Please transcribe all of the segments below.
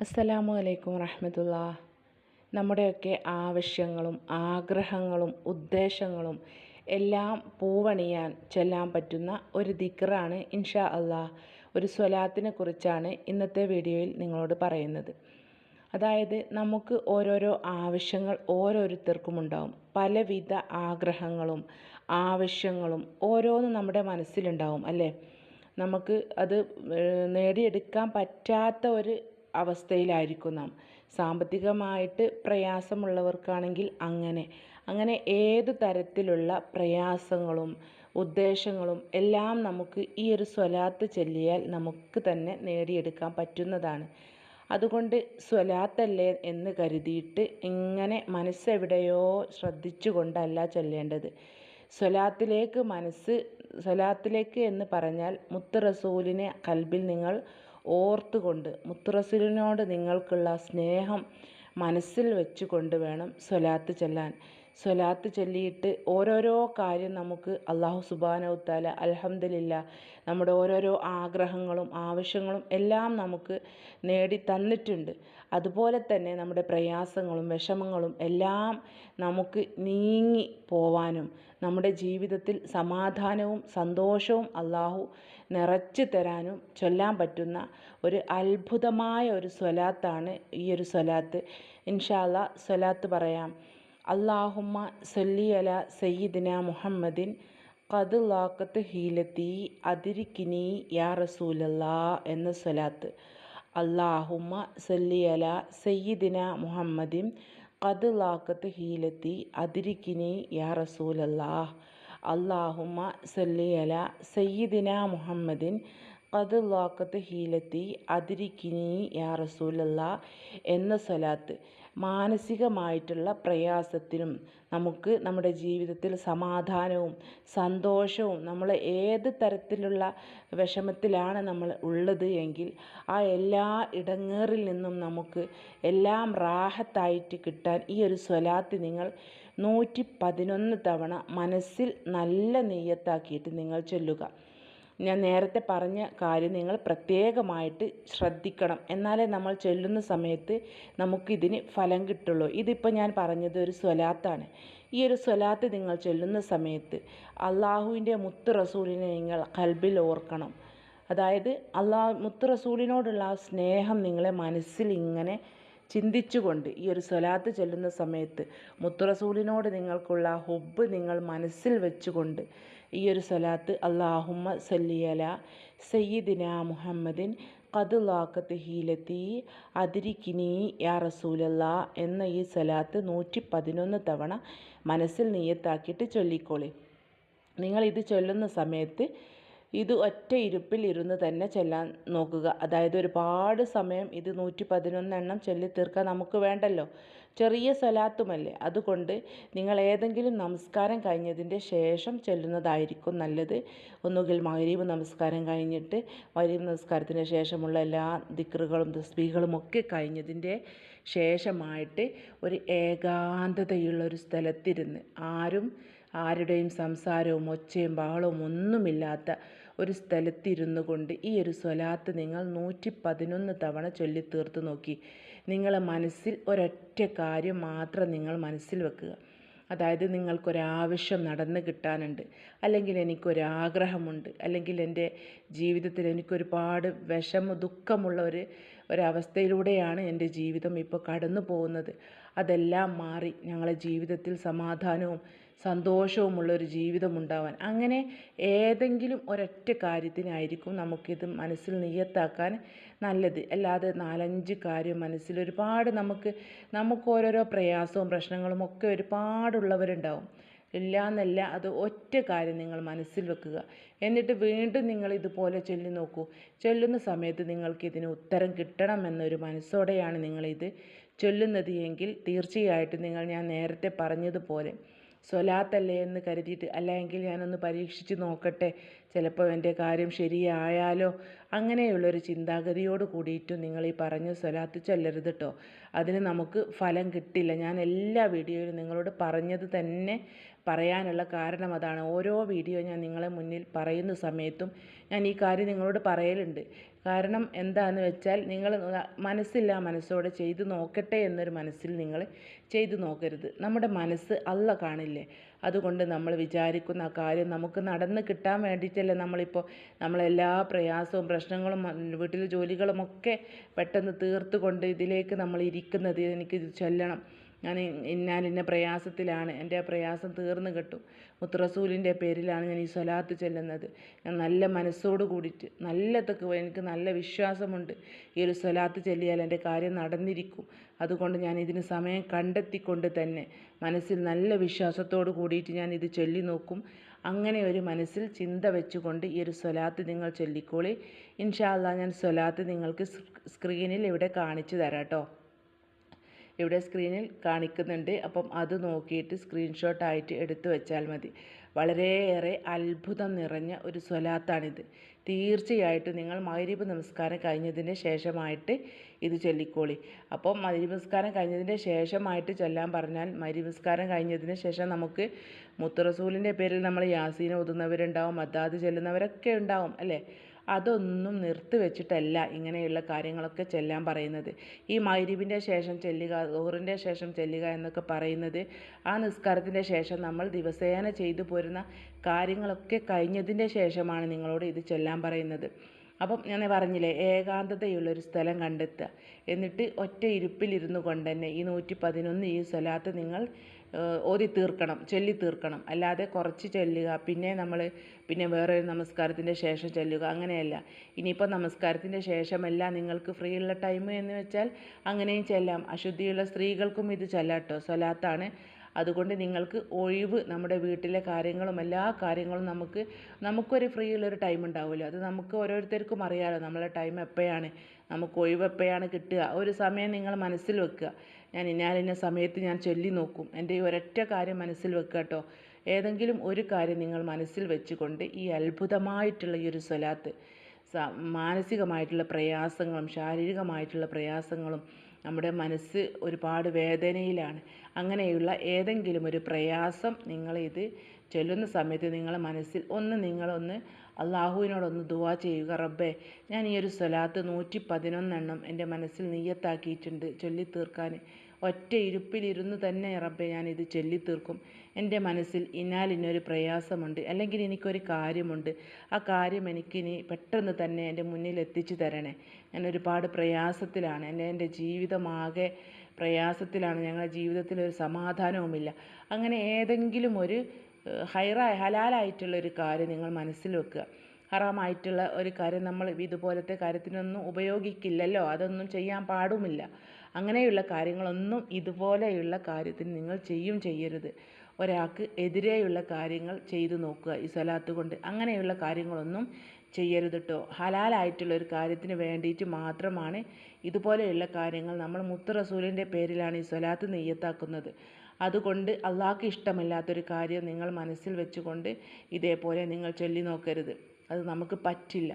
അസ്സലാമു അലൈക്കും വറഹമത്തുള്ള നമ്മുടെയൊക്കെ ആവശ്യങ്ങളും ആഗ്രഹങ്ങളും ഉദ്ദേശങ്ങളും എല്ലാം പൂവണിയാൻ ചെല്ലാൻ പറ്റുന്ന ഒരു ദിക്റാണ് ഇൻഷാ അള്ളാ ഒരു സ്വലാത്തിനെ കുറിച്ചാണ് ഇന്നത്തെ വീഡിയോയിൽ നിങ്ങളോട് പറയുന്നത്. അതായത് നമുക്ക് ഓരോരോ ആവശ്യങ്ങൾ ഓരോരുത്തർക്കും ഉണ്ടാവും. പലവിധ ആഗ്രഹങ്ങളും ആവശ്യങ്ങളും ഓരോന്നും നമ്മുടെ മനസ്സിലുണ്ടാവും അല്ലേ? നമുക്ക് അത് നേടിയെടുക്കാൻ പറ്റാത്ത ഒരു അവസ്ഥയിലായിരിക്കും നാം. സാമ്പത്തികമായിട്ട് പ്രയാസമുള്ളവർക്കാണെങ്കിൽ അങ്ങനെ. അങ്ങനെ ഏത് തരത്തിലുള്ള പ്രയാസങ്ങളും ഉദ്ദേശങ്ങളും എല്ലാം നമുക്ക് ഈ ഒരു സ്വലാത്ത് ചൊല്ലിയാൽ നമുക്ക് തന്നെ നേടിയെടുക്കാൻ പറ്റുന്നതാണ്. അതുകൊണ്ട് സ്വലാത്തല്ലേ എന്ന് കരുതിയിട്ട് ഇങ്ങനെ മനസ്സെവിടെയോ ശ്രദ്ധിച്ചു കൊണ്ടല്ല ചൊല്ലേണ്ടത്. സ്വലാത്തിലേക്ക് മനസ്സ് സ്വലാത്തിലേക്ക് എന്ന് പറഞ്ഞാൽ മുത്ത് റസൂലിനെ കൽബിൽ നിങ്ങൾ ഓർത്തുകൊണ്ട് മുത്തുറസൂലിനോട് നിങ്ങൾക്കുള്ള സ്നേഹം മനസ്സിൽ വെച്ചുകൊണ്ട് വേണം സ്വലാത്ത് ചൊല്ലാൻ. സ്വലാത്ത് ചൊല്ലിയിട്ട് ഓരോരോ കാര്യം നമുക്ക് അള്ളാഹു സുബാനവുത്താല അലഹമ്മദില്ല നമ്മുടെ ഓരോരോ ആഗ്രഹങ്ങളും ആവശ്യങ്ങളും എല്ലാം നമുക്ക് നേടി തന്നിട്ടുണ്ട്. അതുപോലെ തന്നെ നമ്മുടെ പ്രയാസങ്ങളും വിഷമങ്ങളും എല്ലാം നമുക്ക് നീങ്ങി പോവാനും നമ്മുടെ ജീവിതത്തിൽ സമാധാനവും സന്തോഷവും അള്ളാഹു നിറച്ചു തരാനും ചൊല്ലാൻ പറ്റുന്ന ഒരു അത്ഭുതമായ ഒരു സ്വലാത്താണ് ഈ ഒരു സ്വലാത്ത്. ഇൻഷാല്ല സ്വലാത്ത് പറയാം. അള്ളാഹുമ്മ സൊല്ലി അല സയ്യിദിന മുഹമ്മദിൻ കത് ലാക്കത്ത് ഹീലത്തി അതിരിക്കിനി യാ റസൂലല്ലാ എന്ന സ്വലാത്ത്. അള്ളാഹുമ്മ സല്ലി അല സയ്യിദിന മുഹമ്മദിൻ കത് ലാക്കത്ത് ഹീലത്തി അതിരിക്കിനി യാ റസൂലല്ലാ അള്ളാഹുമ്മ സല്ലി അല സയ്യിദിന മുഹമ്മദിൻ കത് ഹീലത്തി അതിരിക്കിനി യാ റസൂലല്ല എന്ന സ്വലാത്ത് മാനസികമായിട്ടുള്ള പ്രയാസത്തിനും നമുക്ക് നമ്മുടെ ജീവിതത്തിൽ സമാധാനവും സന്തോഷവും നമ്മൾ ഏത് തരത്തിലുള്ള വിഷമത്തിലാണ് നമ്മൾ ഉള്ളത് എങ്കിൽ ആ എല്ലാ ഇടങ്ങേറിൽ നിന്നും നമുക്ക് എല്ലാം റാഹത്തായിട്ട് കിട്ടാൻ ഈ ഒരു സ്വലാത്ത് നിങ്ങൾ നൂറ്റി പതിനൊന്ന് തവണ മനസ്സിൽ നല്ല നെയ്യത്താക്കിയിട്ട് നിങ്ങൾ ചൊല്ലുക. ഞാൻ നേരത്തെ പറഞ്ഞ കാര്യം നിങ്ങൾ പ്രത്യേകമായിട്ട് ശ്രദ്ധിക്കണം. എന്നാലേ നമ്മൾ ചൊല്ലുന്ന സമയത്ത് നമുക്കിതിന് ഫലം കിട്ടുള്ളൂ. ഇതിപ്പോൾ ഞാൻ പറഞ്ഞത് ഒരു സ്വലാത്താണ്. ഈ ഒരു സ്വലാത്ത് നിങ്ങൾ ചൊല്ലുന്ന സമയത്ത് അള്ളാഹുവിന്റെ മുത്ത് റസൂലിനെ നിങ്ങൾ കൽബിൽ ഓർക്കണം. അതായത് അള്ളാഹ് മുത്ത് റസൂലിനോടുള്ള ആ സ്നേഹം നിങ്ങളെ മനസ്സിൽ ഇങ്ങനെ ചിന്തിച്ചുകൊണ്ട് ഈ ഒരു സ്വലാത്ത് ചൊല്ലുന്ന സമയത്ത് മുത്തുറസൂലിനോട് നിങ്ങൾക്കുള്ള ഹുബ് നിങ്ങൾ മനസ്സിൽ വെച്ചുകൊണ്ട് ഈ ഒരു സ്വലാത്ത് അള്ളാഹുമ്മ സല്ലിയല സയ്യിദിന മുഹമ്മദിൻ കത് ലാക്കത്ത് ഹീലത്തി അതിരിക്കിനി യാ റസൂലല്ല എന്ന ഈ സ്വലാത്ത് നൂറ്റി പതിനൊന്ന് തവണ മനസ്സിൽ നീയത്താക്കിയിട്ട് ചൊല്ലിക്കോളി. നിങ്ങൾ ഇത് ചൊല്ലുന്ന സമയത്ത് ഇത് ഒറ്റ ഇരുപ്പിൽ ഇരുന്ന് തന്നെ ചെല്ലാൻ നോക്കുക. അതായത് ഒരുപാട് സമയം ഇത് നൂറ്റി പതിനൊന്നെണ്ണം ചൊല്ലി തീർക്കാൻ നമുക്ക് വേണ്ടല്ലോ. ചെറിയ സ്വലാത്തുമല്ലേ അതുകൊണ്ട് നിങ്ങൾ ഏതെങ്കിലും നമസ്കാരം കഴിഞ്ഞതിന്റെ ശേഷം ചെല്ലുന്നതായിരിക്കും നല്ലത്. ഒന്നുകിൽ മൈരീവ് നമസ്കാരം കഴിഞ്ഞിട്ട് മൈരീവ് നമസ്കാരത്തിന് ശേഷമുള്ള എല്ലാ ദിക്റുകളും തസ്ബീകളും ഒക്കെ കഴിഞ്ഞതിന്റെ ശേഷമായിട്ട് ഒരു ഏകാന്തതയുള്ള ഒരു സ്ഥലത്തിരുന്ന് ആരും ആരുടെയും സംസാരവും ഒച്ചയും ബഹളവും ഒന്നുമില്ലാത്ത ഒരു സ്ഥലത്തിരുന്നു കൊണ്ട് ഈ ഒരു സ്വലാത്ത് നിങ്ങൾ നൂറ്റി പതിനൊന്ന് തവണ ചൊല്ലി തീർത്ത് നോക്കി. നിങ്ങളെ മനസ്സിൽ ഒരൊറ്റ കാര്യം മാത്രം നിങ്ങൾ മനസ്സിൽ വെക്കുക. അതായത് നിങ്ങൾക്കൊരാവശ്യം നടന്നു കിട്ടാനുണ്ട് അല്ലെങ്കിൽ എനിക്കൊരാഗ്രഹമുണ്ട് അല്ലെങ്കിൽ എന്റെ ജീവിതത്തിൽ എനിക്കൊരുപാട് വിഷമ ദുഃഖമുള്ള ഒരു ഒരവസ്ഥയിലൂടെയാണ് എന്റെ ജീവിതം ഇപ്പോൾ കടന്നു പോകുന്നത്. അതെല്ലാം മാറി ഞങ്ങളെ ജീവിതത്തിൽ സമാധാനവും സന്തോഷവുമുള്ള ഒരു ജീവിതം ഉണ്ടാവാൻ. അങ്ങനെ ഏതെങ്കിലും ഒരൊറ്റ കാര്യത്തിനായിരിക്കും നമുക്കിത് മനസ്സിൽ നിയത്താക്കാൻ നല്ലത്. അല്ലാതെ നാലഞ്ച് കാര്യം മനസ്സിൽ ഒരുപാട് നമുക്ക് നമുക്ക് ഓരോരോ പ്രയാസവും പ്രശ്നങ്ങളും ഒക്കെ ഒരുപാടുള്ളവരുണ്ടാവും. ഇല്ല എന്നല്ല അത് ഒറ്റ കാര്യം നിങ്ങൾ മനസ്സിൽ വെക്കുക. എന്നിട്ട് വീണ്ടും നിങ്ങൾ ഇതുപോലെ ചൊല്ലി നോക്കൂ. ചൊല്ലുന്ന സമയത്ത് നിങ്ങൾക്ക് ഇതിന് ഉത്തരം കിട്ടണം എന്നൊരു മനസ്സോടെയാണ് നിങ്ങളിത് ചൊല്ലുന്നത് എങ്കിൽ തീർച്ചയായിട്ടും നിങ്ങൾ ഞാൻ നേരത്തെ പറഞ്ഞതുപോലെ സ്വലാത്തല്ലേ എന്ന് കരുതിയിട്ട് അല്ലെങ്കിൽ ഞാനൊന്ന് പരീക്ഷിച്ച് നോക്കട്ടെ. ചിലപ്പോൾ എന്റെ കാര്യം ശരിയായാലോ? അങ്ങനെയുള്ളൊരു ചിന്താഗതിയോട് കൂടിയിട്ട് നിങ്ങൾ ഈ പറഞ്ഞ സ്വലാത്ത് ചൊല്ലരുത് കേട്ടോ അതിന് നമുക്ക് ഫലം കിട്ടില്ല. ഞാൻ എല്ലാ വീഡിയോയിലും നിങ്ങളോട് പറഞ്ഞത് തന്നെ പറയാനുള്ള കാരണം അതാണ്. ഓരോ വീഡിയോ ഞാൻ നിങ്ങളെ മുന്നിൽ പറയുന്ന സമയത്തും ഞാൻ ഈ കാര്യം നിങ്ങളോട് പറയലുണ്ട്. കാരണം എന്താണെന്ന് വെച്ചാൽ നിങ്ങൾ മനസ്സില്ല മനസ്സോടെ ചെയ്തു നോക്കട്ടെ എന്നൊരു മനസ്സിൽ നിങ്ങൾ ചെയ്തു നോക്കരുത്. നമ്മുടെ മനസ്സ് അല്ല കാണില്ലേ? അതുകൊണ്ട് നമ്മൾ വിചാരിക്കുന്ന ആ കാര്യം നമുക്ക് നടന്ന് കിട്ടാൻ വേണ്ടിയിട്ടല്ലേ നമ്മളിപ്പോൾ നമ്മളെല്ലാ പ്രയാസവും പ്രശ്നങ്ങളും വീട്ടിലെ ജോലികളുമൊക്കെ പെട്ടെന്ന് തീർത്തുകൊണ്ട് ഇതിലേക്ക് നമ്മൾ ഇരിക്കുന്നത്. എനിക്കിത് ചൊല്ലണം. ഞാൻ ഇന്നാലിന്ന പ്രയാസത്തിലാണ് എന്റെ ആ പ്രയാസം തീർന്നു കിട്ടും. മുത്തറസൂലിന്റെ പേരിലാണ് ഞാൻ ഈ സ്വലാത്ത് ചെല്ലുന്നത്. ഞാൻ നല്ല മനസ്സോട് കൂടിയിട്ട് നല്ല തക്ക് എനിക്ക് നല്ല വിശ്വാസമുണ്ട്. ഈ ഒരു സ്വലാത്ത് ചൊല്ലിയാൽ എന്റെ കാര്യം നടന്നിരിക്കും. അതുകൊണ്ട് ഞാൻ ഇതിന് സമയം കണ്ടെത്തിക്കൊണ്ട് തന്നെ മനസ്സിൽ നല്ല വിശ്വാസത്തോട് കൂടിയിട്ട് ഞാൻ ഇത് ചൊല്ലി നോക്കും. അങ്ങനെ ഒരു മനസ്സിൽ ചിന്ത വെച്ചുകൊണ്ട് ഈ ഒരു സ്വലാത്ത് നിങ്ങൾ ചൊല്ലിക്കോളി. ഇൻഷാ അള്ളാ ഞാൻ സ്വലാത്ത് നിങ്ങൾക്ക് സ്ക്രീനിൽ ഇവിടെ കാണിച്ചു തരാം കേട്ടോ. ഇവിടെ സ്ക്രീനിൽ കാണിക്കുന്നുണ്ട്. അപ്പം അത് നോക്കിയിട്ട് സ്ക്രീൻഷോട്ട് ആയിട്ട് എടുത്തു വെച്ചാൽ മതി. വളരെയേറെ അത്ഭുതം നിറഞ്ഞ ഒരു സ്വലാത്താണിത്. തീർച്ചയായിട്ടും നിങ്ങൾ മഗ്രിബ് നമസ്കാരം കഴിഞ്ഞതിന് ശേഷമായിട്ട് ഇത് ചൊല്ലിക്കോളി. അപ്പം മഗ്രിബ് നമസ്കാരം കഴിഞ്ഞതിന് ശേഷമായിട്ട് ചൊല്ലാൻ പറഞ്ഞാൽ മഗ്രിബ് നമസ്കാരം കഴിഞ്ഞതിന് ശേഷം നമുക്ക് മുത്തുറസൂലിന്റെ പേരിൽ നമ്മൾ യാസീൻ ഓതുന്നവരുണ്ടാവും മദ്ദാദ് ചെല്ലുന്നവരൊക്കെ ഉണ്ടാവും അല്ലേ? അതൊന്നും നിർത്തി വെച്ചിട്ടല്ല ഇങ്ങനെയുള്ള കാര്യങ്ങളൊക്കെ ചെല്ലാൻ പറയുന്നത്. ഈ മൈരിവിന്റെ ശേഷം ചെല്ലുക ളുഹറിന്റെ ശേഷം ചെല്ലുക എന്നൊക്കെ പറയുന്നത് ആ നിസ്കാരത്തിന്റെ ശേഷം നമ്മൾ ദിവസേന ചെയ്തു പോരുന്ന കാര്യങ്ങളൊക്കെ കഴിഞ്ഞതിന്റെ ശേഷമാണ് നിങ്ങളോട് ഇത് ചെല്ലാൻ പറയുന്നത്. അപ്പം ഞാൻ പറഞ്ഞില്ലേ ഏകാന്തതയുള്ള ഒരു സ്ഥലം കണ്ടെത്തുക. എന്നിട്ട് ഒറ്റ ഇരുപ്പിലിരുന്നു കൊണ്ട് തന്നെ ഈ നൂറ്റി പതിനൊന്ന് ഈ സ്വലാത്ത് നിങ്ങൾ ഓതി തീർക്കണം ചൊല്ലി തീർക്കണം അല്ലാതെ കുറച്ച് ചൊല്ലുക പിന്നെ നമ്മൾ പിന്നെ വേറെ ഒരു നമസ്കാരത്തിന്റെ ശേഷം ചൊല്ലുക അങ്ങനെയല്ല. ഇനിയിപ്പോൾ നമസ്കാരത്തിന്റെ ശേഷമല്ല നിങ്ങൾക്ക് ഫ്രീ ഉള്ള ടൈം എന്ന് വെച്ചാൽ അങ്ങനെയും ചെല്ലാം. അശുദ്ധിയുള്ള സ്ത്രീകൾക്കും ഇത് ചൊല്ലാട്ടോ സ്വലാത്താണ് അതുകൊണ്ട് നിങ്ങൾക്ക് ഒഴിവ് നമ്മുടെ വീട്ടിലെ കാര്യങ്ങളും എല്ലാ കാര്യങ്ങളും നമുക്ക് നമുക്കൊരു ഫ്രീ ഉള്ളൊരു ടൈം ഉണ്ടാവുമല്ലോ. അത് നമുക്ക് ഓരോരുത്തർക്കും അറിയാമല്ലോ നമ്മളെ ടൈം എപ്പോഴാണ് നമുക്ക് ഒഴിവ് എപ്പോഴാണ് കിട്ടുക. ഒരു സമയം നിങ്ങൾ മനസ്സിൽ വെക്കുക. ഞാൻ ഇന്നാലിന്ന സമയത്ത് ഞാൻ ചൊല്ലി നോക്കും. എന്റെ ഈ ഒരൊറ്റ കാര്യം മനസ്സിൽ വെക്കുക കേട്ടോ. ഏതെങ്കിലും ഒരു കാര്യം നിങ്ങൾ മനസ്സിൽ വെച്ചുകൊണ്ട് ഈ അത്ഭുതമായിട്ടുള്ള ഈ ഒരു സ്വലാത്ത് മാനസികമായിട്ടുള്ള പ്രയാസങ്ങളും ശാരീരികമായിട്ടുള്ള പ്രയാസങ്ങളും നമ്മുടെ മനസ്സ് ഒരുപാട് വേദനയിലാണ്. അങ്ങനെയുള്ള ഏതെങ്കിലും ഒരു പ്രയാസം നിങ്ങൾ നിങ്ങളിത് ചൊല്ലുന്ന സമയത്ത് നിങ്ങളെ മനസ്സിൽ ഒന്ന് നിങ്ങളൊന്ന് അള്ളാഹുവിനോടൊന്ന് ദുവാ ചെയ്യുക. റബ്ബേ ഞാൻ ഈ ഒരു സ്വലാത്ത് നൂറ്റി പതിനൊന്നെണ്ണം എന്റെ മനസ്സിൽ നീയത്താക്കിയിട്ടുണ്ട് ചൊല്ലി തീർക്കാൻ ഒറ്റ ഇരുപ്പിലിരുന്ന് തന്നെ റബ്ബെ ഞാനിത് ചൊല്ലി തീർക്കും എന്റെ മനസ്സിൽ ഇന്നാലിന്നൊരു പ്രയാസമുണ്ട് അല്ലെങ്കിൽ എനിക്കൊരു കാര്യമുണ്ട്. ആ കാര്യം എനിക്കിനി പെട്ടെന്ന് തന്നെ എന്റെ മുന്നിൽ എത്തിച്ചു തരണേ. ഞാൻ ഒരുപാട് പ്രയാസത്തിലാണ്. എന്റെ എന്റെ ജീവിതമാകെ പ്രയാസത്തിലാണ്. ഞങ്ങളുടെ ജീവിതത്തിൽ ഒരു സമാധാനവുമില്ല. അങ്ങനെ ഏതെങ്കിലും ഒരു ഹൈറായ ഹലാലായിട്ടുള്ള ഒരു കാര്യം നിങ്ങൾ മനസ്സിൽ വെക്കുക. ഹറാമായിട്ടുള്ള ഒരു കാര്യം നമ്മൾ ഇതുപോലത്തെ കാര്യത്തിനൊന്നും ഉപയോഗിക്കില്ലല്ലോ അതൊന്നും ചെയ്യാൻ പാടുമില്ല. അങ്ങനെയുള്ള കാര്യങ്ങളൊന്നും ഇതുപോലെയുള്ള കാര്യത്തിന് നിങ്ങൾ ചെയ്യും ചെയ്യരുത്. ഒരാൾക്ക് എതിരെയുള്ള കാര്യങ്ങൾ ചെയ്തു നോക്കുക ഈ സ്വലാത്ത് കൊണ്ട്. അങ്ങനെയുള്ള കാര്യങ്ങളൊന്നും ചെയ്യരുത് കേട്ടോ ഹലാലായിട്ടുള്ള ഒരു കാര്യത്തിന് വേണ്ടിയിട്ട് മാത്രമാണ് ഇതുപോലെയുള്ള കാര്യങ്ങൾ നമ്മൾ മുത്ത് റസൂലിന്റെ പേരിലാണ് ഈ സ്വലാത്ത് നെയ്യത്താക്കുന്നത്. അതുകൊണ്ട് അള്ളാഹ്ക്ക് ഇഷ്ടമല്ലാത്തൊരു കാര്യം നിങ്ങൾ മനസ്സിൽ വെച്ചുകൊണ്ട് ഇതേപോലെ നിങ്ങൾ ചൊല്ലി നോക്കരുത്. അത് നമുക്ക് പറ്റില്ല.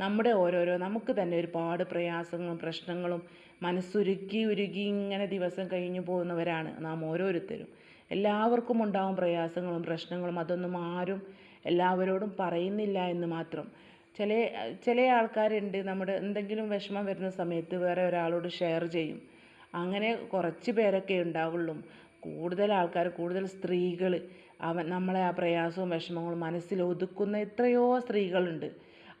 നമ്മുടെ ഓരോരോ നമുക്ക് തന്നെ ഒരുപാട് പ്രയാസങ്ങളും പ്രശ്നങ്ങളും മനസ്സുരുക്കി ഉരുകി ഇങ്ങനെ ദിവസം കഴിഞ്ഞു പോകുന്നവരാണ് നാം ഓരോരുത്തരും. എല്ലാവർക്കും ഉണ്ടാവും പ്രയാസങ്ങളും പ്രശ്നങ്ങളും അതൊന്നും ആരും എല്ലാവരോടും പറയുന്നില്ല എന്ന് മാത്രം. ചില ചില ആൾക്കാരുണ്ട് നമ്മുടെ എന്തെങ്കിലും വിഷമം വരുന്ന സമയത്ത് വേറെ ഒരാളോട് ഷെയർ ചെയ്യും. അങ്ങനെ കുറച്ച് പേരൊക്കെ ഉണ്ടാവുള്ളൂ. കൂടുതൽ ആൾക്കാർ കൂടുതൽ സ്ത്രീകൾ അവൻ നമ്മളെ ആ പ്രയാസവും വിഷമങ്ങളും മനസ്സിൽ ഒതുക്കുന്ന എത്രയോ സ്ത്രീകളുണ്ട്.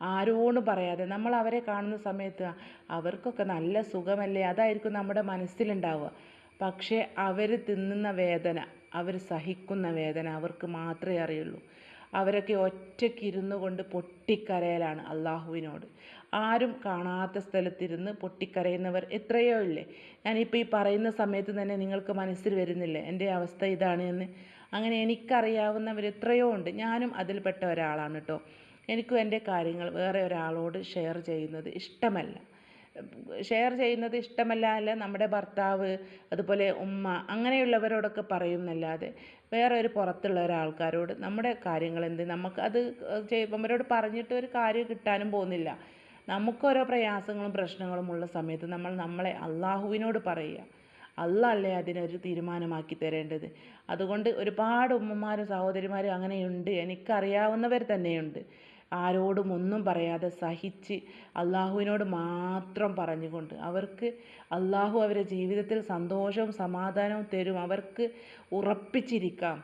ആരോട് പറയാതെ നമ്മൾ അവരെ കാണുന്ന സമയത്ത് അവർക്കൊക്കെ നല്ല സുഖമല്ലേ? അതായിരിക്കും നമ്മുടെ മനസ്സിലുണ്ടാവുക. പക്ഷേ അവർ തിന്നുന്ന വേദന അവർ സഹിക്കുന്ന വേദന അവർക്ക് മാത്രമേ അറിയുള്ളൂ. അവരൊക്കെ ഒറ്റയ്ക്ക് ഇരുന്നു കൊണ്ട് പൊട്ടിക്കരയലാണ് അള്ളാഹുവിനോട്. ആരും കാണാത്ത സ്ഥലത്തിരുന്ന് പൊട്ടിക്കരയുന്നവർ എത്രയോ ഇല്ലേ? ഞാനിപ്പോൾ ഈ പറയുന്ന സമയത്ത് തന്നെ നിങ്ങൾക്ക് മനസ്സിൽ വരുന്നില്ലേ? എന്റെ അവസ്ഥ ഇതാണ് എന്ന്. അങ്ങനെ എനിക്കറിയാവുന്നവർ എത്രയോ ഉണ്ട്. ഞാനും അതിൽപ്പെട്ട ഒരാളാണ് കേട്ടോ എനിക്കും എന്റെ കാര്യങ്ങൾ വേറെ ഒരാളോട് ഷെയർ ചെയ്യുന്നത് ഇഷ്ടമല്ല. ഷെയർ ചെയ്യുന്നത് ഇഷ്ടമല്ല അല്ല നമ്മുടെ ഭർത്താവ് അതുപോലെ ഉമ്മ അങ്ങനെയുള്ളവരോടൊക്കെ പറയുന്നല്ലാതെ വേറെ ഒരു പുറത്തുള്ള ഒരാൾക്കാരോട് നമ്മുടെ കാര്യങ്ങൾ എന്ത്? നമുക്ക് അത് അവരോട് പറഞ്ഞിട്ട് ഒരു കാര്യം കിട്ടാനും പോകുന്നില്ല. നമുക്കോരോ പ്രയാസങ്ങളും പ്രശ്നങ്ങളും ഉള്ള സമയത്ത് നമ്മൾ നമ്മളെ അള്ളാഹുവിനോട് പറയുക. അല്ലേ അതിനൊരു തീരുമാനമാക്കി തരേണ്ടത്? അതുകൊണ്ട് ഒരുപാട് ഉമ്മമാരും സഹോദരിമാരും അങ്ങനെയുണ്ട്. എനിക്കറിയാവുന്നവർ തന്നെയുണ്ട്. ആരോടും ഒന്നും പറയാതെ സഹിച്ച് അള്ളാഹുവിനോട് മാത്രം പറഞ്ഞുകൊണ്ട് അവർക്ക് അള്ളാഹു അവരുടെ ജീവിതത്തിൽ സന്തോഷവും സമാധാനവും തരും. അവർക്ക് ഉറപ്പിച്ചിരിക്കാം.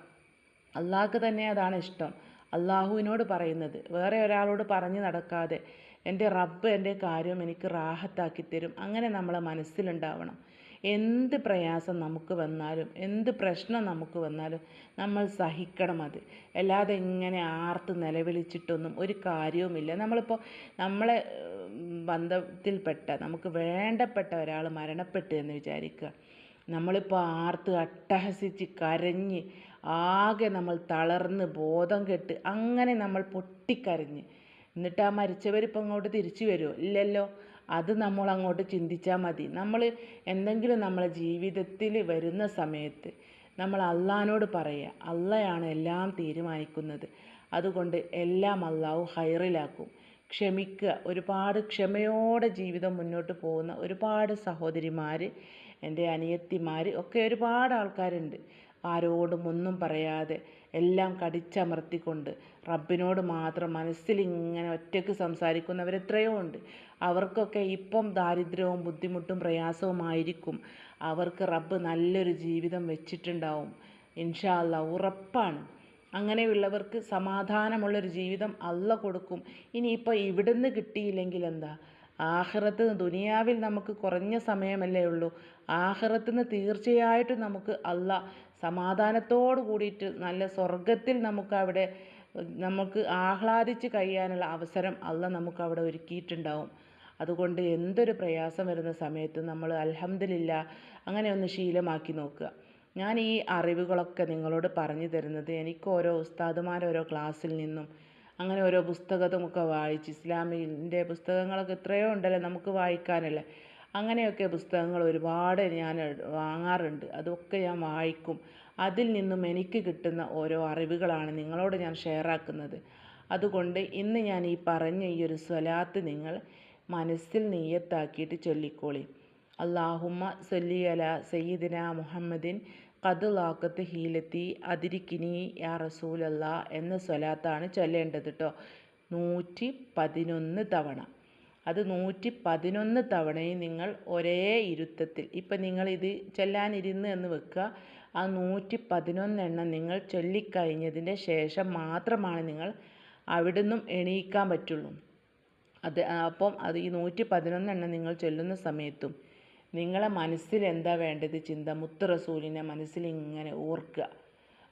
അള്ളാഹ്ക്ക് തന്നെ അതാണ് ഇഷ്ടം. അള്ളാഹുവിനോട് പറയുന്നത്. വേറെ ഒരാളോട് പറഞ്ഞു നടക്കാതെ എന്റെ റബ്ബ് എന്റെ കാര്യം എനിക്ക് റാഹത്താക്കി തരും. അങ്ങനെ നമ്മളെ മനസ്സിലുണ്ടാവണം. എന്ത് പ്രയാസം നമുക്ക് വന്നാലും എന്ത് പ്രശ്നം നമുക്ക് വന്നാലും നമ്മൾ സഹിക്കണം അത്. അല്ലാതെ ഇങ്ങനെ ആർത്ത് നിലവിളിച്ചിട്ടൊന്നും ഒരു കാര്യവുമില്ല. നമ്മളിപ്പോൾ നമ്മളെ ബന്ധത്തിൽപ്പെട്ട നമുക്ക് വേണ്ടപ്പെട്ട ഒരാൾ മരണപ്പെട്ടു എന്ന് വിചാരിക്കുക. നമ്മളിപ്പോൾ ആർത്ത് അട്ടഹസിച്ച് കരഞ്ഞ് ആകെ നമ്മൾ തളർന്ന് ബോധം കെട്ട് അങ്ങനെ നമ്മൾ പൊട്ടിക്കരഞ്ഞ്. എന്നിട്ട് ആ മരിച്ചവരിപ്പോൾ അങ്ങോട്ട് തിരിച്ചു വരുമോ ഇല്ലല്ലോ. അത് നമ്മൾ അങ്ങോട്ട് ചിന്തിച്ചാൽ മതി. നമ്മൾ എന്തെങ്കിലും നമ്മളെ ജീവിതത്തിൽ വരുന്ന സമയത്ത് നമ്മൾ അള്ളഹാനോട് പറയുക അള്ളയാണ് എല്ലാം തീരുമാനിക്കുന്നത്. അതുകൊണ്ട് എല്ലാം അള്ളാഹു ഹൈറിലാക്കും. ക്ഷമിക്കുക. ഒരുപാട് ക്ഷമയോടെ ജീവിതം മുന്നോട്ട് പോകുന്ന ഒരുപാട് സഹോദരിമാർ എന്റെ അനിയത്തിമാർ ഒക്കെ ഒരുപാട് ആൾക്കാരുണ്ട്. ആരോടും ഒന്നും പറയാതെ എല്ലാം കടിച്ചമർത്തിക്കൊണ്ട് റബ്ബിനോട് മാത്രം മനസ്സിലിങ്ങനെ ഒറ്റയ്ക്ക് സംസാരിക്കുന്നവർ എത്രയോ ഉണ്ട്. അവർക്കൊക്കെ ഇപ്പം ദാരിദ്ര്യവും ബുദ്ധിമുട്ടും പ്രയാസവുമായിരിക്കും. അവർക്ക് റബ്ബ് നല്ലൊരു ജീവിതം വെച്ചിട്ടുണ്ടാവും. ഇൻഷാ അള്ളാ ഉറപ്പാണ്. അങ്ങനെയുള്ളവർക്ക് സമാധാനമുള്ളൊരു ജീവിതം അല്ല കൊടുക്കും. ഇനിയിപ്പോൾ ഇവിടുന്ന് കിട്ടിയില്ലെങ്കിൽ എന്താ? ആഹ്റത്ത് ദുനിയാവിൽ നമുക്ക് കുറഞ്ഞ സമയമല്ലേ ഉള്ളൂ. ആഹ്റത്തിന് തീർച്ചയായിട്ടും നമുക്ക് അല്ല സമാധാനത്തോട് കൂടിയിട്ട് നല്ല സ്വർഗത്തിൽ നമുക്ക് അവിടെ നമുക്ക് ആഹ്ലാദിച്ച് കഴിയാനുള്ള അവസരം അല്ല നമുക്ക് അവിടെ ഒരുക്കിയിട്ടുണ്ടാവും. അതുകൊണ്ട് എന്തൊരു പ്രയാസം വരുന്ന സമയത്ത് നമ്മൾ അൽഹംദുലില്ല അങ്ങനെ ഒന്ന് ശീലമാക്കി നോക്കുക. ഞാൻ ഈ അറിവുകളൊക്കെ നിങ്ങളോട് പറഞ്ഞു തരുന്നത് എനിക്ക് ഓരോ ഉസ്താദുമാർ ഓരോ ക്ലാസ്സിൽ നിന്നും അങ്ങനെ ഓരോ പുസ്തകത്തുമൊക്കെ വായിച്ച് ഇസ്ലാമിന്റെ പുസ്തകങ്ങളൊക്കെ എത്രയോ ഉണ്ടല്ലോ നമുക്ക് വായിക്കാനല്ലേ. അങ്ങനെയൊക്കെ പുസ്തകങ്ങൾ ഒരുപാട് ഞാൻ വാങ്ങാറുണ്ട്. അതൊക്കെ ഞാൻ വായിക്കും. അതിൽ നിന്നും എനിക്ക് കിട്ടുന്ന ഓരോ അറിവുകളാണ് നിങ്ങളോട് ഞാൻ ഷെയർ ആക്കുന്നത്. അതുകൊണ്ട് ഇന്ന് ഞാൻ ഈ പറഞ്ഞ ഈ ഒരു സ്വലാത്ത് നിങ്ങൾ മനസ്സിൽ നെയ്യത്താക്കിയിട്ട് ചൊല്ലിക്കോളി. അള്ളാഹുമ്മ സല്ലി അല സയ്യിദിന മുഹമ്മദിൻ കതുലാക്കത്ത് ഹീലത്തി അതിരിക്കിനി യാ റസൂലല്ലാ എന്ന സ്വലാത്താണ് ചൊല്ലേണ്ടത് കേട്ടോ നൂറ്റി പതിനൊന്ന് തവണ. അത് നൂറ്റി പതിനൊന്ന് തവണയും നിങ്ങൾ ഒരേ ഇരുത്തത്തിൽ. ഇപ്പം നിങ്ങളിത് ചെല്ലാനിരുന്ന് എന്ന് വെക്കുക. ആ നൂറ്റി പതിനൊന്നെണ്ണം നിങ്ങൾ ചൊല്ലിക്കഴിഞ്ഞതിന്റെ ശേഷം മാത്രമാണ് നിങ്ങൾ അവിടുന്നും എണീക്കാൻ പറ്റുള്ളൂ. അത് അപ്പം അത് ഈ നൂറ്റി പതിനൊന്നെണ്ണം നിങ്ങൾ ചൊല്ലുന്ന സമയത്തും നിങ്ങളെ മനസ്സിൽ എന്താ വേണ്ടത്? ചിന്ത. മുത്തറസൂലിനെ മനസ്സിൽ ഇങ്ങനെ ഓർക്കുക.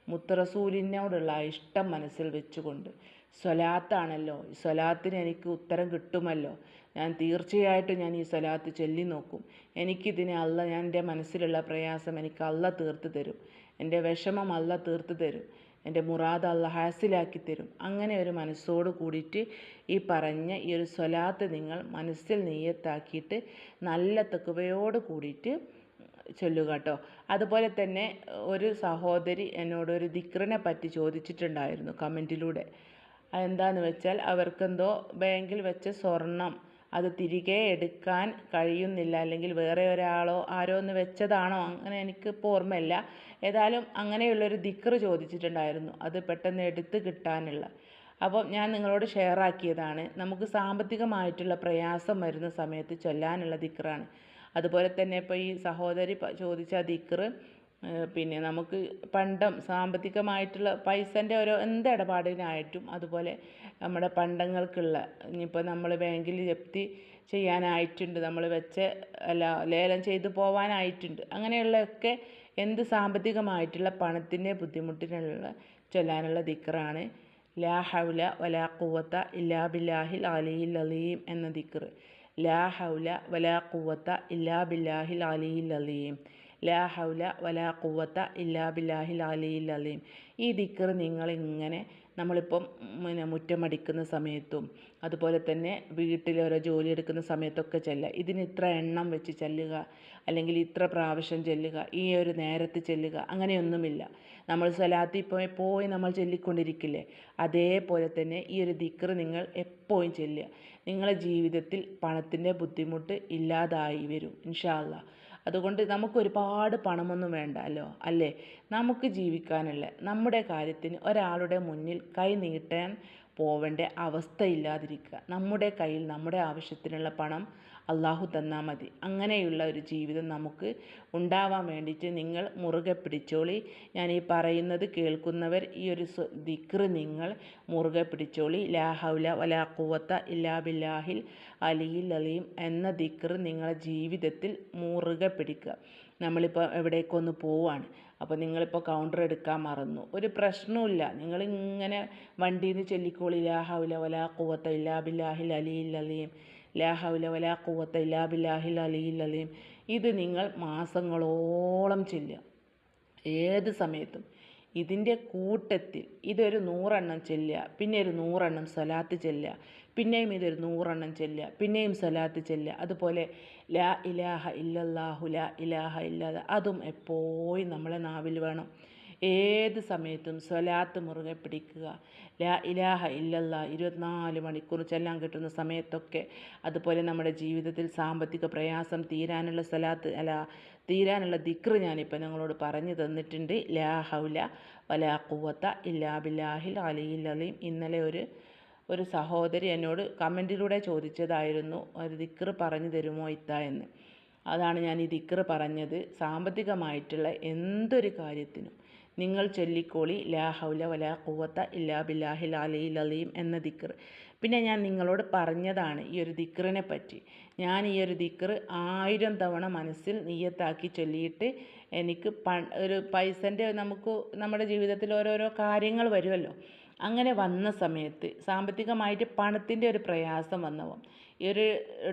മുത്തറസൂലിനോടുള്ള ഇഷ്ടം മനസ്സിൽ വെച്ചുകൊണ്ട്. സ്വലാത്താണല്ലോ. സ്വലാത്തിന് എനിക്ക് ഉത്തരം കിട്ടുമല്ലോ. ഞാൻ തീർച്ചയായിട്ടും ഞാൻ ഈ സ്വലാത്ത് ചൊല്ലി നോക്കും. എനിക്കിതിനെ അല്ല ഞാൻ എന്റെ മനസ്സിലുള്ള പ്രയാസം എനിക്ക് അല്ല തീർത്ത് തരും. എന്റെ വിഷമം അല്ല തീർത്ത് തരും. എന്റെ മുറാദ് അല്ല ഹാസിലാക്കി തരും. അങ്ങനെ ഒരു മനസ്സോട് കൂടിയിട്ട് ഈ പറഞ്ഞ ഈ ഒരു സ്വലാത്ത് നിങ്ങൾ മനസ്സിൽ നെയ്യത്താക്കിയിട്ട് നല്ല തെക്കുവയോട് കൂടിയിട്ട് ചൊല്ലുക കേട്ടോ. അതുപോലെ തന്നെ ഒരു സഹോദരി എന്നോട് ഒരു ദിക്റിനെ പറ്റി ചോദിച്ചിട്ടുണ്ടായിരുന്നു കമന്റിലൂടെ. അതെന്താണെന്ന് വെച്ചാൽ അവർക്കെന്തോ ബാങ്കിൽ വെച്ച സ്വർണം അത് തിരികെ എടുക്കാൻ കഴിയുന്നില്ല. അല്ലെങ്കിൽ വേറെ ഒരാളോ ആരോ ഒന്ന് വെച്ചതാണോ അങ്ങനെ എനിക്കിപ്പോൾ ഓർമ്മയില്ല. ഏതായാലും അങ്ങനെയുള്ളൊരു ദിക്ർ ചോദിച്ചിട്ടുണ്ടായിരുന്നു. അത് പെട്ടെന്ന് എടുത്ത് കിട്ടാനുള്ള. അപ്പോൾ ഞാൻ നിങ്ങളോട് ഷെയർ ആക്കിയതാണ്. നമുക്ക് സാമ്പത്തികമായിട്ടുള്ള പ്രയാസം വരുന്ന സമയത്ത് ചൊല്ലാനുള്ള ദിക്റാണ് അതുപോലെ തന്നെ ഇപ്പോൾ ഈ സഹോദരി ചോദിച്ച ദിക്റ് പിന്നെ നമുക്ക് പണ്ടം സാമ്പത്തികമായിട്ടുള്ള പൈസന്റെ ഓരോ എന്ത് ഇടപാടിനായിട്ടും അതുപോലെ നമ്മുടെ പണ്ടങ്ങൾക്കുള്ള ഇനിയിപ്പോൾ നമ്മൾ ബാങ്കിൽ ജപ്തി ചെയ്യാനായിട്ടുണ്ട്. നമ്മൾ വെച്ച അല്ല ലേലം ചെയ്തു പോവാനായിട്ടുണ്ട്. അങ്ങനെയുള്ളതൊക്കെ എന്ത് സാമ്പത്തികമായിട്ടുള്ള പണത്തിന്റെ ബുദ്ധിമുട്ടിനുള്ള ചൊല്ലാനുള്ള ദിക്റാണ്. ലാ ഹൗല വലാ കുവത്ത ഇല്ലാ ബില്ലാഹിൽ അലിയിൽ അലീം എന്ന ദിക്ർ ലാ ഹൗല വലാ കുവത്ത ഇല്ലാ ബില്ലാഹിൽ അലിയിൽ അലീം. ലാ ഹൗല വലാ കുവത്ത ഇല്ലാ ബില്ലാഹിൽ അലിയിൽ അലീം. ഈ ദിക്കർ നിങ്ങളിങ്ങനെ നമ്മളിപ്പം പിന്നെ മുറ്റമടിക്കുന്ന സമയത്തും അതുപോലെ തന്നെ വീട്ടിൽ ഓരോ ജോലി എടുക്കുന്ന സമയത്തൊക്കെ ചെല്ലുക. ഇതിന് ഇത്ര എണ്ണം വെച്ച് ചെല്ലുക അല്ലെങ്കിൽ ഇത്ര പ്രാവശ്യം ചെല്ലുക ഈ ഒരു നേരത്ത് ചെല്ലുക അങ്ങനെയൊന്നുമില്ല. നമ്മൾ സ്വലാത്തിൽ ഇപ്പോൾ എപ്പോഴും നമ്മൾ ചൊല്ലിക്കൊണ്ടിരിക്കില്ലേ? അതേപോലെ തന്നെ ഈ ഒരു ദിക്കർ നിങ്ങൾ എപ്പോഴും ചെല്ലുക. നിങ്ങളുടെ ജീവിതത്തിൽ പണത്തിന്റെ ബുദ്ധിമുട്ട് ഇല്ലാതായി വരും ഇൻഷാ അല്ലാ അതുകൊണ്ട് നമുക്ക് ഒരുപാട് പണമൊന്നും വേണ്ടല്ലോ അല്ലേ? നമുക്ക് ജീവിക്കാനല്ല നമ്മുടെ കാര്യത്തിന് ഒരാളുടെ മുന്നിൽ കൈ നീട്ടാൻ പോവേണ്ട അവസ്ഥയില്ലാതിരിക്കുക. നമ്മുടെ കയ്യിൽ നമ്മുടെ ആവശ്യത്തിനുള്ള പണം അള്ളാഹു തന്നാൽ മതി. അങ്ങനെയുള്ള ഒരു ജീവിതം നമുക്ക് ഉണ്ടാവാൻ വേണ്ടിയിട്ട് നിങ്ങൾ മുറുകെ പിടിച്ചോളി. ഞാൻ ഈ പറയുന്നത് കേൾക്കുന്നവർ ഈ ഒരു ദിക്ർ നിങ്ങൾ മുറുകെ പിടിച്ചോളി. ലാ ഹൗല വലാ ഖുവത്ത ഇല്ലാ ബില്ലാഹിൽ അലിയിൽ അലീം എന്ന ദിക്ർ നിങ്ങളുടെ ജീവിതത്തിൽ മുറുകെ പിടിക്കുക. നമ്മളിപ്പോൾ എവിടേക്കൊന്ന് പോവാണ്. അപ്പോൾ നിങ്ങളിപ്പോൾ കൗണ്ടർ എടുക്കാൻ മറന്നു. ഒരു പ്രശ്നവുമില്ല. നിങ്ങളിങ്ങനെ വണ്ടിയിൽ നിന്ന് ചൊല്ലിക്കോളി. ലാ ഹൗല വലാ ഖുവത്ത ഇല്ലാ ബില്ലാഹിൽ അലിയിൽ അലീം ലാ ഹൗല വലാ ഖുവത്ത ഇല്ലാ ബില്ലാഹിൽ അലിയിൽ അലീം. ഇത് നിങ്ങൾ മാസങ്ങളോളം ചെല്ലുക. ഏത് സമയത്തും. ഇതിന്റെ കൂട്ടത്തിൽ ഇതൊരു നൂറെണ്ണം ചെല്ലുക. പിന്നെ ഒരു നൂറെണ്ണം സലാത്ത് ചെല്ലുക. പിന്നെയും ഇതൊരു നൂറെണ്ണം ചെല്ലുക. പിന്നെയും സലാത്ത് ചെല്ലുക. അതുപോലെ ലാ ഇലാഹ ഇല്ലല്ലാഹു ലാ ഇലാഹ ഇല്ലാതെ അതും എപ്പോഴും നമ്മളെ നാവിൽ വേണം. ഏത് സമയത്തും സ്വലാത്ത് മുറുകെ പിടിക്കുക. ലാ ഇലാഹ ഇല്ലല്ല ഇരുപത്തിനാല് മണിക്കൂർ ചെല്ലാൻ കിട്ടുന്ന സമയത്തൊക്കെ അതുപോലെ നമ്മുടെ ജീവിതത്തിൽ സാമ്പത്തിക പ്രയാസം തീരാനുള്ള സ്വലാത്ത് അല്ല തീരാനുള്ള ദിക്ർ ഞാനിപ്പോൾ നിങ്ങളോട് പറഞ്ഞു തന്നിട്ടുണ്ട്. ലാ ഹൗല വലാ കുവത്ത ഇല്ലാ ബില്ലാഹിൽ അലിയിൽ അലീം. ഇന്നലെ ഒരു ഒരു സഹോദരി എന്നോട് കമന്റിലൂടെ ചോദിച്ചതായിരുന്നു ഒരു ദിക്ർ പറഞ്ഞു തരുമോ ഇത്ത എന്ന്. അതാണ് ഞാൻ ഈ ദിക്ർ പറഞ്ഞത്. സാമ്പത്തികമായിട്ടുള്ള എന്തൊരു കാര്യത്തിനും നിങ്ങൾ ചൊല്ലിക്കോളി ലാ ഹൗല വലാ കുവത്ത ഇല്ലാ ബില്ലാഹിൽ അലിയിൽ അലീം എന്ന ദിക്കർ പിന്നെ ഞാൻ നിങ്ങളോട് പറഞ്ഞതാണ് ഈ ഒരു ദിക്കറിനെ പറ്റി. ഞാൻ ഈ ഒരു ദിക്കർ ആയിരം തവണ മനസ്സിൽ നീയത്താക്കി ചൊല്ലിയിട്ട് എനിക്ക് പ ഒരു പൈസന്റെ നമുക്ക് നമ്മുടെ ജീവിതത്തിൽ ഓരോരോ കാര്യങ്ങൾ വരുമല്ലോ. അങ്ങനെ വന്ന സമയത്ത് സാമ്പത്തികമായിട്ട് പണത്തിന്റെ ഒരു പ്രയാസം വന്നപ്പോൾ ഈ ഒരു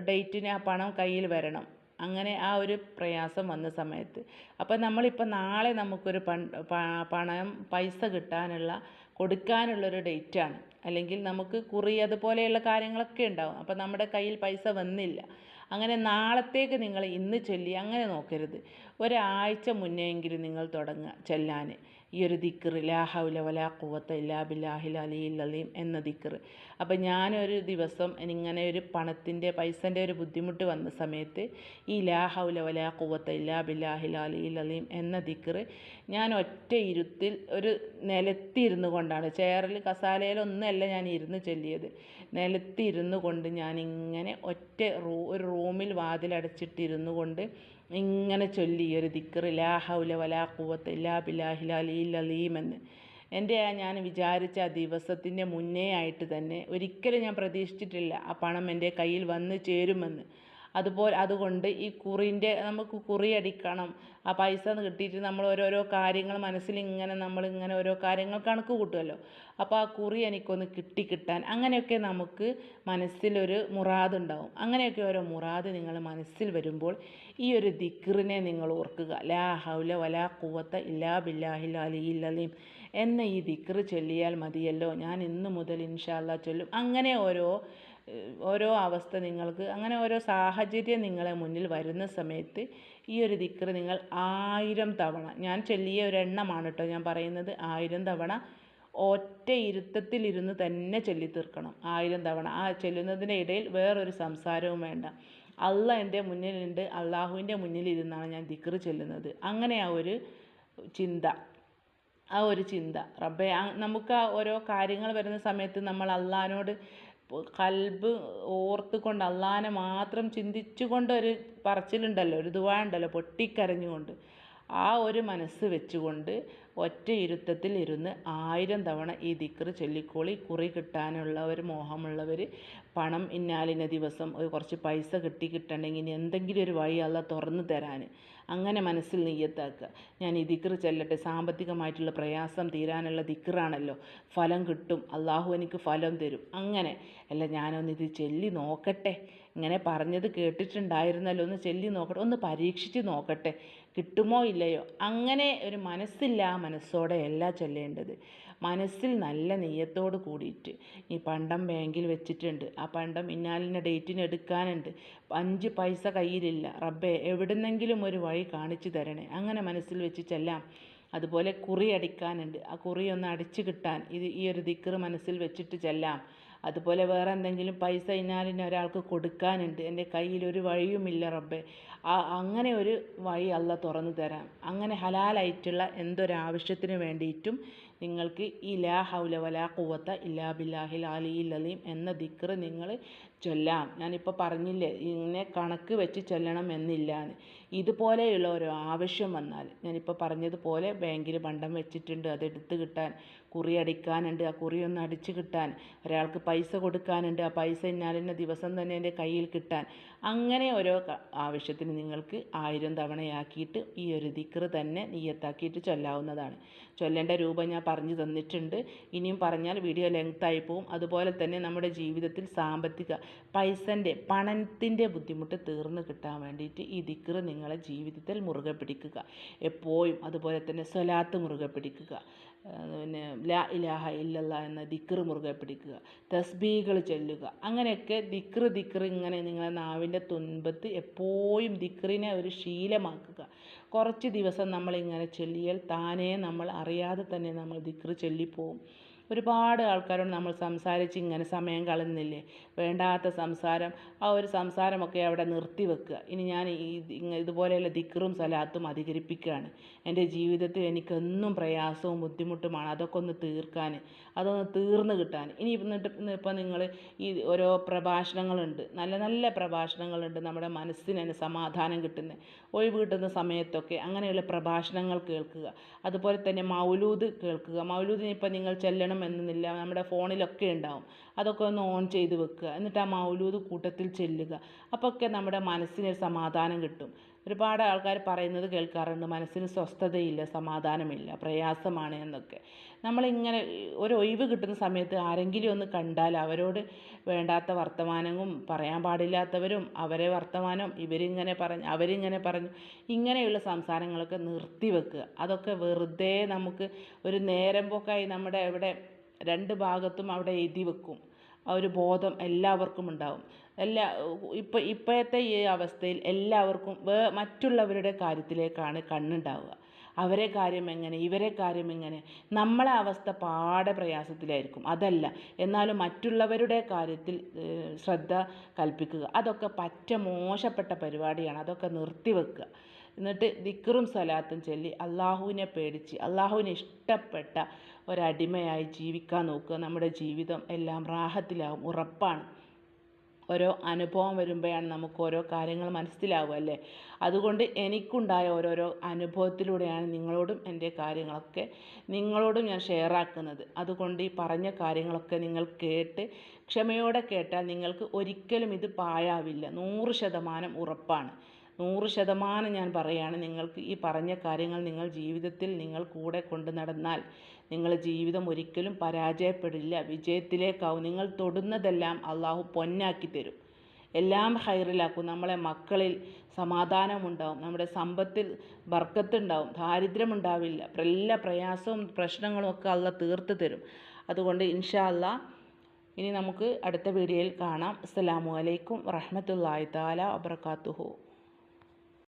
ഡേറ്റിന് ആ പണം കയ്യിൽ വരണം. അങ്ങനെ ആ ഒരു പ്രയാസം വന്ന സമയത്ത്. അപ്പം നമ്മളിപ്പോൾ നാളെ നമുക്കൊരു പണം പൈസ കിട്ടാനുള്ള കൊടുക്കാനുള്ളൊരു ഡേറ്റാണ്. അല്ലെങ്കിൽ നമുക്ക് കുറി അതുപോലെയുള്ള കാര്യങ്ങളൊക്കെ ഉണ്ടാവും. അപ്പം നമ്മുടെ കയ്യിൽ പൈസ വന്നില്ല. അങ്ങനെ നാളത്തേക്ക് നിങ്ങൾ ഇന്ന് ചൊല്ലി അങ്ങനെ നോക്കരുത്. ഒരാഴ്ച എങ്കിലും നിങ്ങൾ തുടങ്ങുക ചെല്ലാൻ ഈ ഒരു ദിക്കർ ലാ ഹൗല വലാ കുവത്ത ഇല്ലാ ബില്ലാഹിൽ അലിയിൽ അലീം എന്ന ദിക്ർ. അപ്പം ഞാനൊരു ദിവസം ഇങ്ങനെ ഒരു പണത്തിന്റെ പൈസന്റെ ഒരു ബുദ്ധിമുട്ട് വന്ന സമയത്ത് ഈ ലാ ഹൗല വലാ കുവത്ത ഇല്ലാ ബില്ലാഹിൽ അലിയിൽ അലീം എന്ന ദിക്ർ ഞാൻ ഒറ്റ ഇരുത്തിൽ ഒരു നിലത്തിരുന്നു കൊണ്ടാണ്. ചെയറിൽ കസാലയിലൊന്നുമല്ല ഞാൻ ഇരുന്ന് ചൊല്ലിയത്. നിലത്തിരുന്നു കൊണ്ട് ഞാനിങ്ങനെ ഒറ്റ റൂ ഒരു റൂമിൽ വാതിലടച്ചിട്ടിരുന്നു കൊണ്ട് ഇങ്ങനെ ചൊല്ലി ഒരു ദിക്ർ ലാ ഹൗല വലാ കൂവത്ത് ഇല്ലാ എന്ന്. എന്റെ ആ ഞാൻ വിചാരിച്ച ആ ദിവസത്തിന്റെ മുന്നേ ആയിട്ട് തന്നെ ഒരിക്കലും ഞാൻ പ്രതീക്ഷിച്ചിട്ടില്ല ആ പണം എന്റെ കയ്യിൽ വന്ന് ചേരുമെന്ന്. അതുപോലെ അതുകൊണ്ട് ഈ കുറിന്റെ നമുക്ക് കുറി അടിക്കണം. ആ പൈസ കിട്ടിയിട്ട് നമ്മൾ ഓരോരോ കാര്യങ്ങൾ മനസ്സിൽ ഇങ്ങനെ നമ്മളിങ്ങനെ ഓരോ കാര്യങ്ങൾ കണക്ക് കൂട്ടുമല്ലോ അപ്പോൾ ആ കുറി എനിക്കൊന്ന് കിട്ടി കിട്ടാൻ അങ്ങനെയൊക്കെ നമുക്ക് മനസ്സിലൊരു മുറാദുണ്ടാവും അങ്ങനെയൊക്കെ ഓരോ മുറാദ് നിങ്ങൾ മനസ്സിൽ വരുമ്പോൾ ഈ ഒരു ദിക്റിനെ നിങ്ങൾ ഓർക്കുക. ലാ ഹൗല വലാ കൂവത്ത ഇല്ലാ ബില്ലാഹി അലിയിൽ അലീം എന്ന ഈ ദിക്റ് ചൊല്ലിയാൽ മതിയല്ലോ. ഞാൻ ഇന്ന് മുതൽ ഇൻഷാല്ല ചൊല്ലും. അങ്ങനെ ഓരോ ഓരോ അവസ്ഥ നിങ്ങൾക്ക് അങ്ങനെ ഓരോ സാഹചര്യം നിങ്ങളെ മുന്നിൽ വരുന്ന സമയത്ത് ഈ ഒരു ദിക്ർ നിങ്ങൾ ആയിരം തവണ ഞാൻ ചൊല്ലിയ ഒരു എണ്ണമാണ് കേട്ടോ ഞാൻ പറയുന്നത് ആയിരം തവണ ഒറ്റ ഇരുത്തത്തിലിരുന്ന് തന്നെ ചൊല്ലി തീർക്കണം ആയിരം തവണ. ആ ചൊല്ലുന്നതിന്റെ ഇടയിൽ വേറൊരു സംസാരവും വേണ്ട. അള്ള എന്റെ മുന്നിലുണ്ട് അള്ളാഹുവിന്റെ മുന്നിലിരുന്നാണ് ഞാൻ ദിക്ർ ചൊല്ലുന്നത്. അങ്ങനെ ആ ഒരു ചിന്ത ആ ഒരു ചിന്ത. റബ്ബെ നമുക്ക് ആ ഓരോ കാര്യങ്ങൾ വരുന്ന സമയത്ത് നമ്മൾ അള്ളാഹിനോട് കൽബ് ഓർത്തുകൊണ്ട് അള്ളാഹിനെ മാത്രം ചിന്തിച്ചുകൊണ്ട് ഒരു പറച്ചിലുണ്ടല്ലോ ഒരു ദുആ ഉണ്ടല്ലോ പൊട്ടിക്കരഞ്ഞുകൊണ്ട്. ആ ഒരു മനസ്സ് വെച്ചുകൊണ്ട് ഒറ്റ ഇരുത്തത്തിൽ ഇരുന്ന് ആയിരം തവണ ഈ ദിക്ർ ചൊല്ലിക്കോളി കുറി കിട്ടാനുള്ള ഒരു മോഹമുള്ളവർ പണം ഇന്നാലിന ദിവസം ഒരു കുറച്ച് പൈസ കിട്ടി കിട്ടണമെങ്കിൽ ഇനി എന്തെങ്കിലും ഒരു വഴി അല്ല തുറന്നു തരാൻ അങ്ങനെ മനസ്സിൽ നെയ്യത്താക്കുക. ഞാൻ ഈ ദിക്ർ ചെല്ലട്ടെ. സാമ്പത്തികമായിട്ടുള്ള പ്രയാസം തീരാനുള്ള ദിക്റാണല്ലോ. ഫലം കിട്ടും. അള്ളാഹു എനിക്ക് ഫലം തരും. അങ്ങനെ. അല്ല ഞാനൊന്ന് ഇത് ചൊല്ലി നോക്കട്ടെ. ഇങ്ങനെ പറഞ്ഞത് കേട്ടിട്ടുണ്ടായിരുന്നല്ലോ. ഒന്ന് ചൊല്ലി നോക്കട്ടെ. ഒന്ന് പരീക്ഷിച്ച് നോക്കട്ടെ. കിട്ടുമോ ഇല്ലയോ? അങ്ങനെ ഒരു മനസ്സില്ല മനസ്സോടെയല്ല ചൊല്ലേണ്ടത്. മനസ്സിൽ നല്ല നെയ്യത്തോട് കൂടിയിട്ട്. ഈ പണ്ടം ബാങ്കിൽ വെച്ചിട്ടുണ്ട്. ആ പണ്ടം ഇന്നാലിന്റെ ഡേറ്റിന് എടുക്കാനുണ്ട്. അഞ്ച് പൈസ കയ്യിലില്ല. റബ്ബേ എവിടുന്നെങ്കിലും ഒരു വഴി കാണിച്ചു തരണേ. അങ്ങനെ മനസ്സിൽ വെച്ച് ചെല്ലാം. അതുപോലെ കുറി അടിക്കാനുണ്ട്. ആ കുറി ഒന്ന് അടിച്ചു കിട്ടാൻ. ഇത് ഈ ഒരു ദിക്കറ് മനസ്സിൽ വെച്ചിട്ട് ചെല്ലാം. അതുപോലെ വേറെ എന്തെങ്കിലും പൈസ ഇന്നാലിന് ഒരാൾക്ക് കൊടുക്കാനുണ്ട്. എന്റെ കയ്യിൽ ഒരു വഴിയുമില്ല റബ്ബേ. ആ അങ്ങനെ ഒരു വഴി അല്ല തുറന്നു തരാം. അങ്ങനെ ഹലാലായിട്ടുള്ള എന്തൊരാവശ്യത്തിന് വേണ്ടിയിട്ടും നിങ്ങൾക്ക് ഈ ലാ ഹൗല വലാ കുവത്ത ഇല്ലാ ബില്ലാഹിൽ അലിയിൽ അലീം എന്ന ദിക്ർ നിങ്ങൾ ചൊല്ലാം. ഞാനിപ്പോൾ പറഞ്ഞില്ലേ ഇങ്ങനെ കണക്ക് വെച്ച് ചൊല്ലണം എന്നില്ല ഇതുപോലെയുള്ള ഒരു ആവശ്യം വന്നാൽ ഞാനിപ്പോൾ പറഞ്ഞതുപോലെ ബാങ്കിൽ പണ്ടം വെച്ചിട്ടുണ്ട് അത് എടുത്ത് കിട്ടാൻ കുറി അടിക്കാനുണ്ട് ആ കുറി ഒന്ന് അടിച്ച് കിട്ടാൻ ഒരാൾക്ക് പൈസ കൊടുക്കാനുണ്ട് ആ പൈസ ഇന്നാലിന്ന ദിവസം തന്നെ എന്റെ കയ്യിൽ കിട്ടാൻ അങ്ങനെ ഓരോ ആവശ്യത്തിന് നിങ്ങൾക്ക് ആയിരം തവണയാക്കിയിട്ട് ഈ ഒരു ദിക്റ് തന്നെ നീയത്താക്കിയിട്ട് ചൊല്ലാവുന്നതാണ്. ചൊല്ലേണ്ട രൂപം ഞാൻ പറഞ്ഞു തന്നിട്ടുണ്ട്. ഇനിയും പറഞ്ഞാൽ വീഡിയോ ലെങ്ത്തായി പോവും. അതുപോലെ തന്നെ നമ്മുടെ ജീവിതത്തിൽ സാമ്പത്തിക പൈസന്റെ പണത്തിന്റെ ബുദ്ധിമുട്ട് തീർന്നു കിട്ടാൻ വേണ്ടിയിട്ട് ഈ ദിക്റ് നിങ്ങളെ ജീവിതത്തിൽ മുറുകെ പിടിക്കുക. എപ്പോഴും അതുപോലെ തന്നെ സ്വലാത്ത് മുറുകെ പിടിക്കുക. പിന്നെ ലാ ഇലാഹ ഇല്ലല്ല എന്ന ദിക്ർ മുറുകെ പിടിക്കുക. തസ്ബീകൾ ചൊല്ലുക. അങ്ങനെയൊക്കെ ദിക്ർ ദിക്ർ ഇങ്ങനെ നിങ്ങളെ നാവിന്റെ തുൻപത്ത് എപ്പോഴും ദിക്റിനെ ഒരു ശീലമാക്കുക. കുറച്ച് ദിവസം നമ്മളിങ്ങനെ ചൊല്ലിയാൽ താനേ നമ്മൾ അറിയാതെ തന്നെ നമ്മൾ ദിക്ർ ചൊല്ലിപ്പോവും. ഒരുപാട് ആൾക്കാരോട് നമ്മൾ സംസാരിച്ച് ഇങ്ങനെ സമയം കളയുന്നില്ലേ? വേണ്ടാത്ത സംസാരം. ആ ഒരു സംസാരമൊക്കെ അവിടെ നിർത്തി വെക്കുക. ഇനി ഞാൻ ഈ ഇതുപോലെയുള്ള ദിക്റും സലാത്തും അധികരിപ്പിക്കുകയാണ്. എന്റെ ജീവിതത്തിൽ എനിക്കെന്നും പ്രയാസവും ബുദ്ധിമുട്ടുമാണ്. അതൊക്കെ ഒന്ന് തീർക്കാൻ അതൊന്ന് തീർന്നു കിട്ടാൻ. ഇനി എന്നിട്ട് ഇപ്പം നിങ്ങൾ ഈ ഓരോ പ്രഭാഷണങ്ങളുണ്ട്. നല്ല നല്ല പ്രഭാഷണങ്ങളുണ്ട് നമ്മുടെ മനസ്സിന് സമാധാനം കിട്ടുന്ന. ഒഴിവ് കിട്ടുന്ന സമയത്തൊക്കെ അങ്ങനെയുള്ള പ്രഭാഷണങ്ങൾ കേൾക്കുക. അതുപോലെ തന്നെ മൗലൂദ് കേൾക്കുക. മൗലൂദിന് ഇപ്പം നിങ്ങൾ ചെല്ലണം എന്നില്ല നമ്മുടെ ഫോണിലൊക്കെ ഉണ്ടാവും. അതൊക്കെ ഒന്ന് ഓൺ ചെയ്ത് വെക്കുക. എന്നിട്ട് ആ മൗലൂദ് കൂട്ടത്തിൽ ചെല്ലുക. അപ്പോൾ ഒക്കെ നമ്മുടെ മനസ്സിനൊരു സമാധാനം കിട്ടും. ഒരുപാട് ആൾക്കാർ പറയുന്നത് കേൾക്കാറുണ്ട്. മനസ്സിന് സ്വസ്ഥതയില്ല സമാധാനമില്ല പ്രയാസമാണ് എന്നൊക്കെ. നമ്മളിങ്ങനെ ഒരു ഒഴിവ് കിട്ടുന്ന സമയത്ത് ആരെങ്കിലും ഒന്ന് കണ്ടാൽ അവരോട് വേണ്ടാത്ത വർത്തമാനവും പറയാൻ പാടില്ലാത്തവരും അവരെ വർത്തമാനം ഇവരിങ്ങനെ പറഞ്ഞു അവരിങ്ങനെ പറഞ്ഞു ഇങ്ങനെയുള്ള സംസാരങ്ങളൊക്കെ നിർത്തി വെക്കുക. അതൊക്കെ വെറുതെ നമുക്ക് ഒരു നേരം പോക്കായി നമ്മുടെ ഇവിടെ രണ്ട് ഭാഗത്തും അവിടെ എഴുതി വെക്കും. ആ ഒരു ബോധം എല്ലാവർക്കും ഉണ്ടാവും. എല്ലാ ഇപ്പം ഇപ്പോഴത്തെ ഈ അവസ്ഥയിൽ എല്ലാവർക്കും വേ മറ്റുള്ളവരുടെ കാര്യത്തിലേക്കാണ് കണ്ണുണ്ടാവുക. അവരെ കാര്യം എങ്ങനെ ഇവരെ കാര്യം എങ്ങനെ? നമ്മളെ അവസ്ഥ പാടെ പ്രയാസത്തിലായിരിക്കും. അതല്ല എന്നാലും മറ്റുള്ളവരുടെ കാര്യത്തിൽ ശ്രദ്ധ കൽപ്പിക്കുക. അതൊക്കെ പറ്റ മോശപ്പെട്ട പരിപാടിയാണ്. അതൊക്കെ നിർത്തിവെക്കുക. എന്നിട്ട് ദിക്റും സലാത്തും ചൊല്ലി അള്ളാഹുവിനെ പേടിച്ച് അള്ളാഹുവിനെ ഇഷ്ടപ്പെട്ട ഒരടിമയായി ജീവിക്കാൻ നോക്കുക. നമ്മുടെ ജീവിതം എല്ലാം റാഹത്തിലാവും ഉറപ്പാണ്. ഓരോ അനുഭവം വരുമ്പോഴാണ് നമുക്ക് ഓരോ കാര്യങ്ങൾ മനസ്സിലാവുക അല്ലേ? അതുകൊണ്ട് എനിക്കുണ്ടായ ഓരോരോ അനുഭവത്തിലൂടെയാണ് നിങ്ങളോടും എന്റെ കാര്യങ്ങളൊക്കെ നിങ്ങളോടും ഞാൻ ഷെയർ ആക്കുന്നത്. അതുകൊണ്ട് ഈ പറഞ്ഞ കാര്യങ്ങളൊക്കെ നിങ്ങൾ കേട്ട് ക്ഷമയോടെ കേട്ടാൽ നിങ്ങൾക്ക് ഒരിക്കലും ഇത് പാഴാവില്ല. നൂറ് ശതമാനം ഉറപ്പാണ്. നൂറ് ശതമാനം ഞാൻ പറയുകയാണ് നിങ്ങൾക്ക് ഈ പറഞ്ഞ കാര്യങ്ങൾ നിങ്ങൾ ജീവിതത്തിൽ നിങ്ങൾ കൂടെ കൊണ്ടു നടന്നാൽ നിങ്ങളുടെ ജീവിതം ഒരിക്കലും പരാജയപ്പെടില്ല. വിജയത്തിലേക്കാവും. നിങ്ങൾ തൊടുന്നതെല്ലാം അള്ളാഹു പൊന്നാക്കി തരും. എല്ലാം ഹൈറിലാക്കും. നമ്മളെ മക്കളിൽ സമാധാനമുണ്ടാവും. നമ്മുടെ സമ്പത്തിൽ ബർക്കത്തുണ്ടാവും. ദാരിദ്ര്യമുണ്ടാവില്ല. എല്ലാ പ്രയാസവും പ്രശ്നങ്ങളും ഒക്കെ അള്ള തീർത്ത് തരും. അതുകൊണ്ട് ഇൻഷാ അല്ലാ ഇനി നമുക്ക് അടുത്ത വീഡിയോയിൽ കാണാം. അസ്സലാമു അലൈക്കും താല വബറകാതുഹു.